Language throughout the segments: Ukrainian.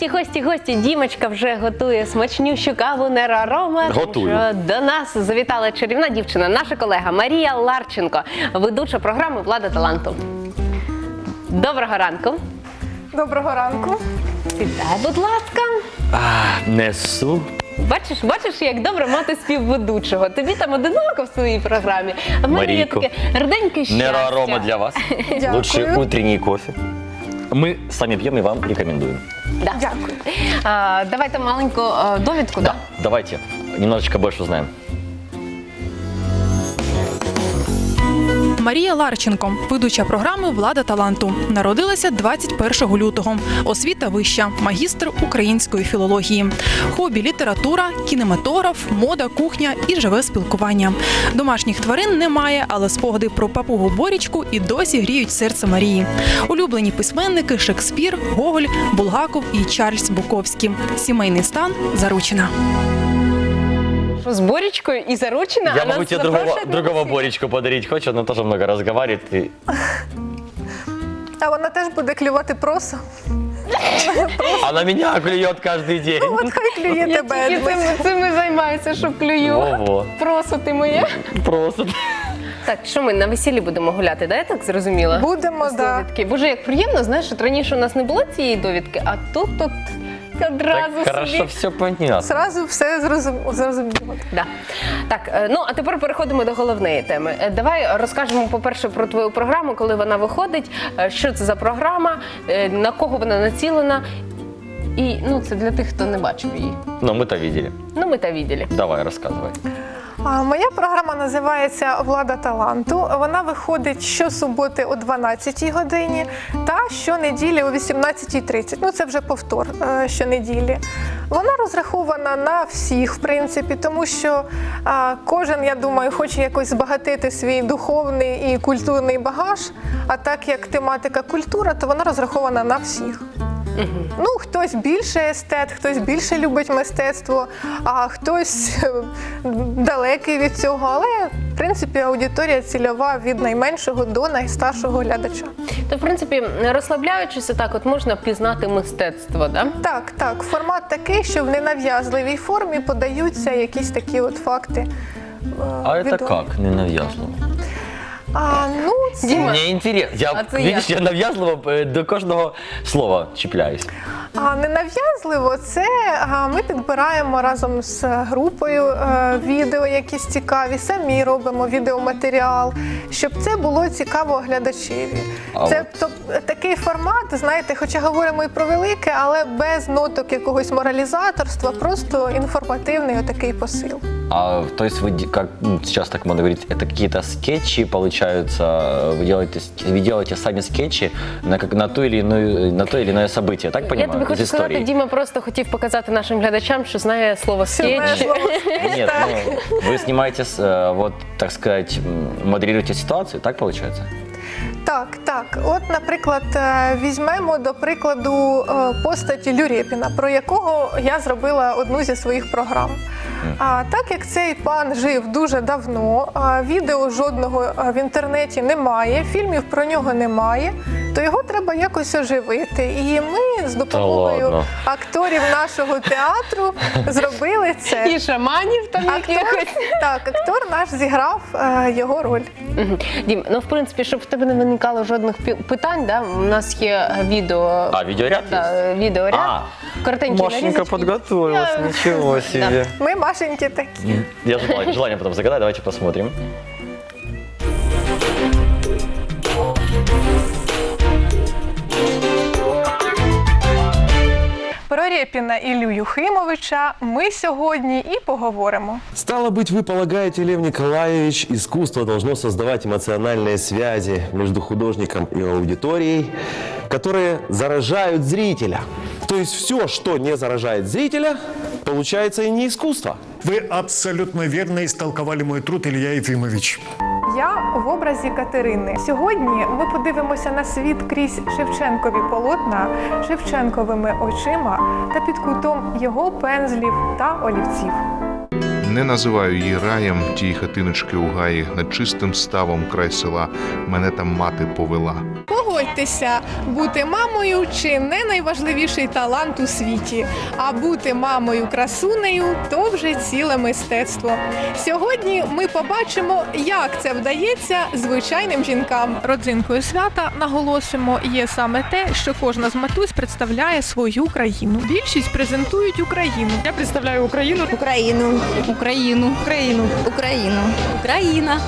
Гості, гості, гості. Дімочка вже готує смачнющу каву Нерарома. Готую. До нас завітала чарівна дівчина, наша колега Марія Ларченко, ведуча програми Влада таланту. Доброго ранку. Доброго ранку. Сідай, будь ласка. А, несу. Бачиш, бачиш, як добре мати співведучого. Тобі там одиноко в своїй програмі. А в мене є Марійко. таке рденьке щастя. Нероарома для вас. Дякую. Лучший утренний кофе. Мы сами пьем и вам рекомендуем. Да. Дякую. А, давайте маленьку а, довідку. Да, давайте немножечко больше узнаем. Марія Ларченко, ведуча програми Влада таланту, народилася 21 лютого. Освіта вища, магістр української філології, хобі література, кінематограф, мода, кухня і живе спілкування. Домашніх тварин немає, але спогади про папугу Борічку і досі гріють серце Марії. Улюблені письменники Шекспір, Гоголь, Булгаков і Чарльз Буковський. Сімейний стан заручена. Що з Борічкою і заручена, Я а могу тебе другого, другого. Боречку подарить. Хочешь? Она тоже много разговаривает. И... А вона теж буде клювати просо. Она меня клюет каждый день. Ну, от хай клює тебе. тільки цим, цим і займаюся, щоб клюю. Просто ти моє. Просто. Так, що ми на весіллі будемо гуляти, да? Я так зрозуміла? Будемо, З да. довідки. Боже, як приємно, знаєш, от раніше у нас не було цієї довідки, а тут тут одразу Так хорошо все понятно. Сразу все зрозум- зрозуміло. Да. Так, е, ну а тепер переходимо до головної теми. Е, Давай розкажемо, по-перше, про твою програму, коли вона виходить, е, що це за програма, е, на кого вона націлена. І ну, це для тих, хто не бачив її. Но мы-то видели. Ну, ми та відділі. Давай, рассказывай. Моя програма називається Влада таланту. Вона виходить щосуботи о 12-й годині та щонеділі о 18.30. Ну це вже повтор е, щонеділі. Вона розрахована на всіх, в принципі, тому що а, кожен, я думаю, хоче якось збагатити свій духовний і культурний багаж. А так як тематика культура, то вона розрахована на всіх. Ну, хтось більше естет, хтось більше любить мистецтво, а хтось е, далекий від цього. Але в принципі аудиторія цільова від найменшого до найстаршого глядача. То, в принципі, розслабляючись, так от можна пізнати мистецтво, да? Так, так, формат такий, що в ненав'язливій формі подаються якісь такі от факти. е, А это відомі. как? Ненавязливо. А, ну, це... Діма, Мені інтересно. Я, А це я навязливо е, до кожного слова чіпляюсь. А ненав'язливо це а, ми підбираємо разом з групою е, відео, якісь цікаві, самі робимо відеоматеріал, щоб це було цікаво глядачеві. А це от- то, такий формат, знаєте, хоча говоримо і про велике, але без ноток якогось моралізаторства, просто інформативний отакий посил. А, то есть вы, де- как ну, сейчас так можно говорить, это какие-то скетчи получаются, вы делаете, с- вы делаете сами скетчи на, как, на, то или иное, на то или иное событие, так я понимаю, тобі из хочу сказати, истории? Діма просто хотів показати нашим глядачам, що знає слово Що знає скетч. слово скетч, Нет, так. ну, вы снимаете, с, э, вот, так сказать, м, модерируете ситуацию, так получается? Так, так. От, наприклад, е, візьмемо до прикладу е, постаті Люрєпіна, про якого я зробила одну зі своїх програм. А так як цей пан жив дуже давно, відео жодного е, в інтернеті немає, фільмів про нього немає, то його треба якось оживити. І ми з допомогою акторів нашого театру зробили це. І шаманів там якихось. так, актор наш зіграв е, його роль. Мгм. Дім, ну в принципі, щоб в тебе не виникало жодних пі- питань, да? у нас є відео. А, видеоряд Да, відеоряд. А, Коротенькі Машенька нарізочки. подготовилась, Я- ничего себе. Ми Машеньки такі. Я желание, желание потом загадаю, давайте посмотрим. Про Рєпіна Ілю Юхимовича ми сьогодні і поговоримо. Стало быть, вы полагаете, Лев Николаевич, искусство должно создавать эмоциональные связи между художником и аудиторией, которые заражают зрителя. То есть все, что не заражает зрителя, получается и не искусство. Вы абсолютно верно истолковали мой труд, Илья Ефимович. Я в образі Катерини. Сьогодні ми подивимося на світ крізь Шевченкові полотна, Шевченковими очима та під кутом його пензлів та олівців. Не називаю її раєм тієї хатиночки у гаї над чистим ставом край села. Мене там мати повела. Погодьтеся, бути мамою чи не найважливіший талант у світі, а бути мамою красунею то вже ціле мистецтво. Сьогодні ми побачимо, як це вдається звичайним жінкам. Родзинкою свята наголосимо є саме те, що кожна з матусь представляє свою країну. Більшість презентують Україну. Я представляю Україну. Україну. Україну. Україну. Україну. Україна.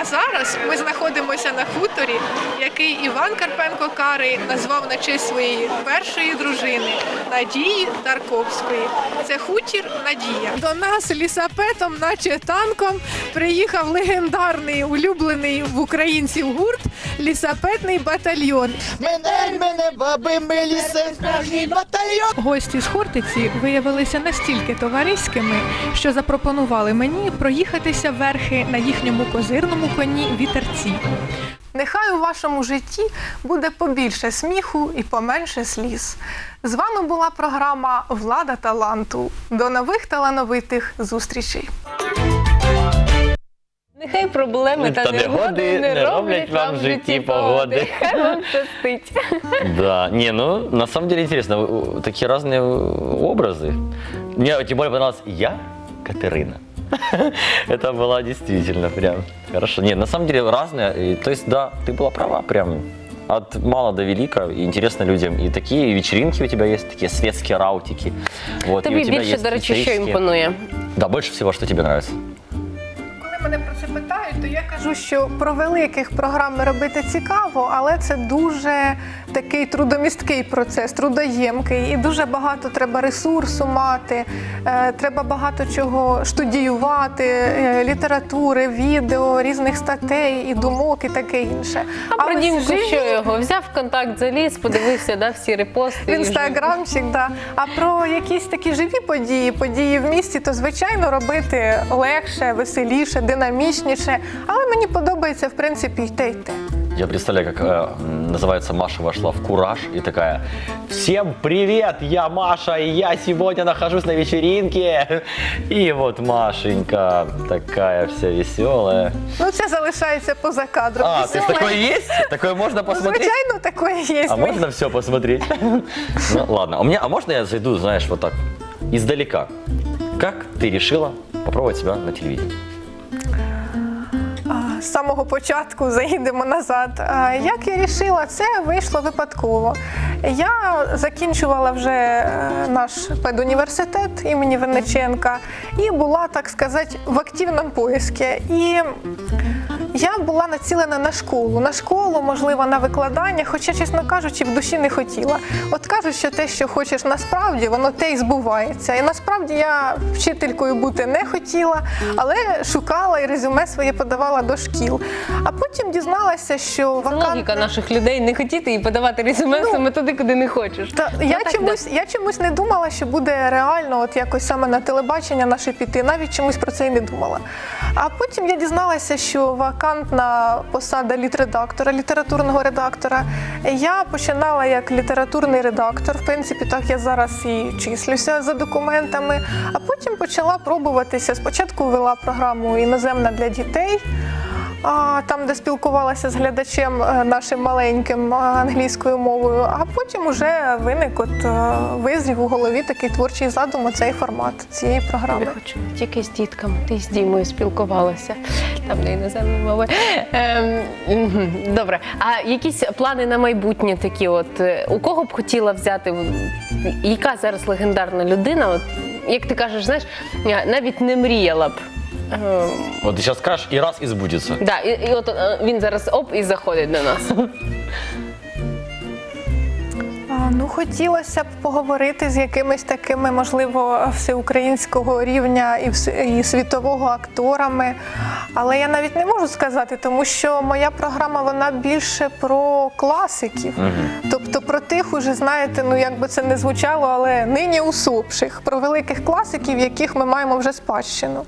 А зараз ми знаходимося на хуторі, який Іван Карпенко Карий назвав на честь своєї першої дружини Надії Тарковської. Це хутір Надія. До нас лісапетом, наче танком, приїхав легендарний улюблений в українців гурт лісапетний батальйон. Мене, мене, баби милі, це справжній батальйон. Гості з Хортиці виявилися настільки товариськими, що запропонували мені проїхатися верхи на їхньому козирному коні вітерці. Нехай у вашому житті буде побільше сміху і поменше сліз. З вами була програма Влада таланту. До нових талановитих зустрічей. Нехай проблеми та, Та негоди не роблять вам в житті погоди. Хай вам щастить. Да, не, ну на самом деле интересно, у- у- такие разные э, образы. Мне тем более понравилась я, Катерина. Это была действительно прям хорошо. Не, на самом деле разные. И, То есть, да, ты была права, прям от мала до велика, и интересно людям. И такие вечеринки у тебя есть, такие светские раутики. Вот, и у Тобі тебя більше, есть до речі, що исторические. імпонує? Да, больше всего, что тебе нравится. кажу, що про великих програми робити цікаво, але це дуже такий трудомісткий процес, трудоємкий, і дуже багато треба ресурсу мати. е, Треба багато чого штудіювати, е, літератури, відео, різних статей і думок, і таке інше. А про Дімку живі- що його? Взяв контакт, заліз, подивився, да, всі репости. інстаграмчик, да. А про якісь такі живі події, події в місті, то звичайно робити легше, веселіше, динамічніше. Але мені подобається в принципі й те, й те. Я представляю, как э, м, называется Маша вошла в кураж и такая «Всем привет, я Маша, и я сегодня нахожусь на вечеринке». И вот Машенька такая вся веселая. Ну це залишається поза кадром. А, то есть Веселе. такое есть? Такое можно Ну, посмотреть? звичайно, таке є. А можно все посмотреть? Ну ладно, а, у меня, а можно я зайду, знаешь, вот так, издалека? Как ты решила попробовать себя на телевидении? З самого початку заїдемо назад. Як я рішила, це вийшло випадково. Я закінчувала вже е, наш педуніверситет імені Винниченка і була, так сказати, в активному поїзді. І я була націлена на школу, на школу, можливо, на викладання, хоча, чесно кажучи, в душі не хотіла. От кажуть, що те, що хочеш насправді, воно те й збувається. І насправді я вчителькою бути не хотіла, але шукала і резюме своє подавала до шкіл. А потім дізналася, що Це вакантне- логіка наших людей не хотіти і подавати резюме Ну, саме туди, куди не хочеш. Та Ну, я так, чомусь, я чомусь не думала, що буде реально, от якось саме на телебачення наше піти. Навіть чомусь про це і не думала. А потім я дізналася, що вакантна посада літредактора, літературного редактора. Я починала як літературний редактор. В принципі, так я зараз і числюся за документами. А потім почала пробуватися. Спочатку вела програму іноземна для дітей. Там, де спілкувалася з глядачем е, нашим маленьким е, англійською мовою, а потім уже виник от е, визрів у голові такий творчий задум, оцей формат цієї програми. Я хочу тільки з дітками. Ти з Дімою спілкувалася там де іноземною мовою. Ем, добре. А якісь плани на майбутнє такі? От у кого б хотіла взяти? Яка зараз легендарна людина? От як ти кажеш, знаєш, навіть не мріяла б. Ем, Вот ты сейчас скажешь, и раз, и сбудется. да, і, і от е, він зараз оп і заходить до нас. А, Ну, хотілося б поговорити з якимись такими, можливо, всеукраїнського рівня і, вс- і світового акторами. Але я навіть не можу сказати, тому що моя програма вона більше про класиків. Тобто про тих, уже знаєте, ну як би це не звучало, але нині усопших, про великих класиків, яких ми маємо вже спадщину.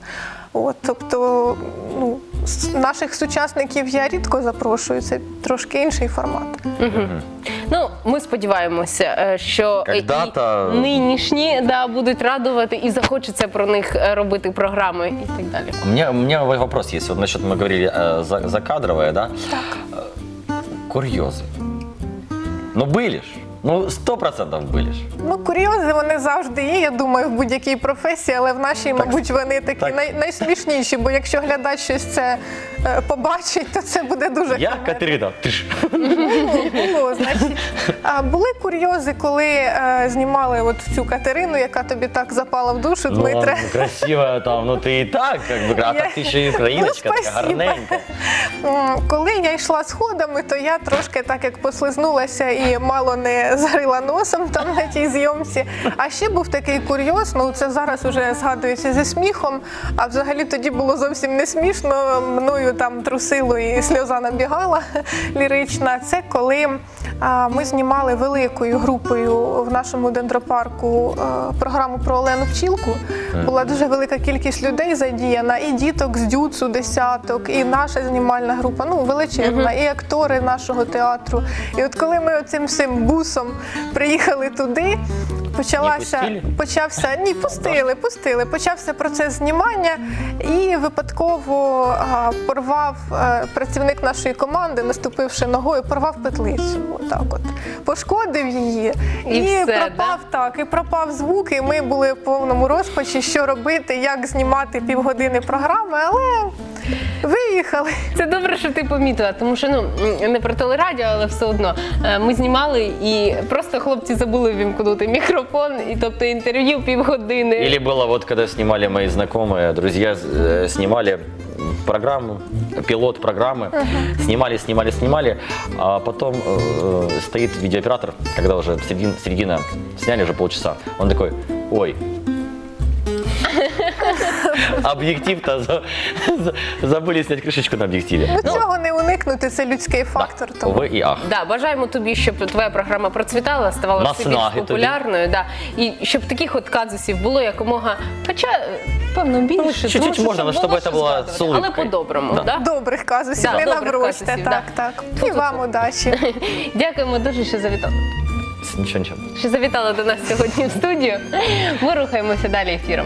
От, тобто, ну, с- наших сучасників я рідко запрошую, це трошки інший формат. Ну, ми сподіваємося, е, що Когда-то- і нинішні да, будуть радувати і захочеться про них е, робити програми і так далі. У меня, у меня вопрос есть. Вот насчет, мы говорили э, за, закадровое, да? Так. Курьезы. Ну были ж. Ну, сто процентов были ж. Ну, курйози вони завжди є, я думаю, в будь-якій професії, але в нашій, мабуть, вони такі так. най- найсмішніші, бо якщо глядач щось це е, побачить, то це буде дуже Я кумедно. Катерина. Ты ж. Було, було, значить. А, були курйози, коли е, знімали от цю Катерину, яка тобі так запала в душу, Ну, Дмитре. ладно, красивая там, ну ты и так, как бы, а Я- так ты еще и украиночка, Ну, такая спасибо. гарненька. М, Коли я йшла сходами, то я трошки так як послизнулася і мало не зарила носом там на тій зйомці. А ще був такий курйоз, ну це зараз вже згадується зі сміхом, а взагалі тоді було зовсім не смішно. Мною там трусило і сльоза набігала лірична. Це коли ми знімали великою групою в нашому дендропарку програму про Олену Пчілку. Була дуже велика кількість людей задіяна, і діток з дюцу десяток, і наша знімальна група, ну величезна, і актори нашого театру. І от коли ми оцим всім бусом приїхали туди. Почалася почався ні, пустили, пустили. Почався процес знімання, і випадково а, порвав е, працівник нашої команди, наступивши ногою, порвав петлицю. Отак, от пошкодив її, І все, пропав так, і пропав звук. І ми були в повному розпачі, що робити, як знімати півгодини програми, але виїхали. Це добре, що ти помітила, тому що ну м, не про телерадіо, але все одно Е, ми знімали і просто хлопці забули вімкнути мікрофон, і тобто інтерв'ю півгодини. Или было вот, когда снимали мои знакомые, друзья, э, снимали программу, пилот программы, снимали, снимали, снимали, а потом э, стоит видеооператор, когда уже середина, середина сняли уже полчаса, он такой, ой, объектив-то за- за- забыли снять крышечку на объективе. Ну, цього не уникнути, це людський фактор. Тому Увы и ах. Да, бажаємо тобі, щоб твоя програма процвітала, ставала все більш Наснаги тобі. популярною. Да. І щоб таких от казусів було якомога, хоча, е, певно, більше. Ну, чуть-чуть тому що можна, але щоб що це було згадувати. з улыбкою. Але по-доброму, Да. да. добрих казусів, Да, не добрих набросьте. казусів, Так, да. так. І вам удачі. Дякуємо дуже, що завітали. Ничего, ничего. Що завітали до нас сьогодні в студію. Ми рухаємося далі ефіром.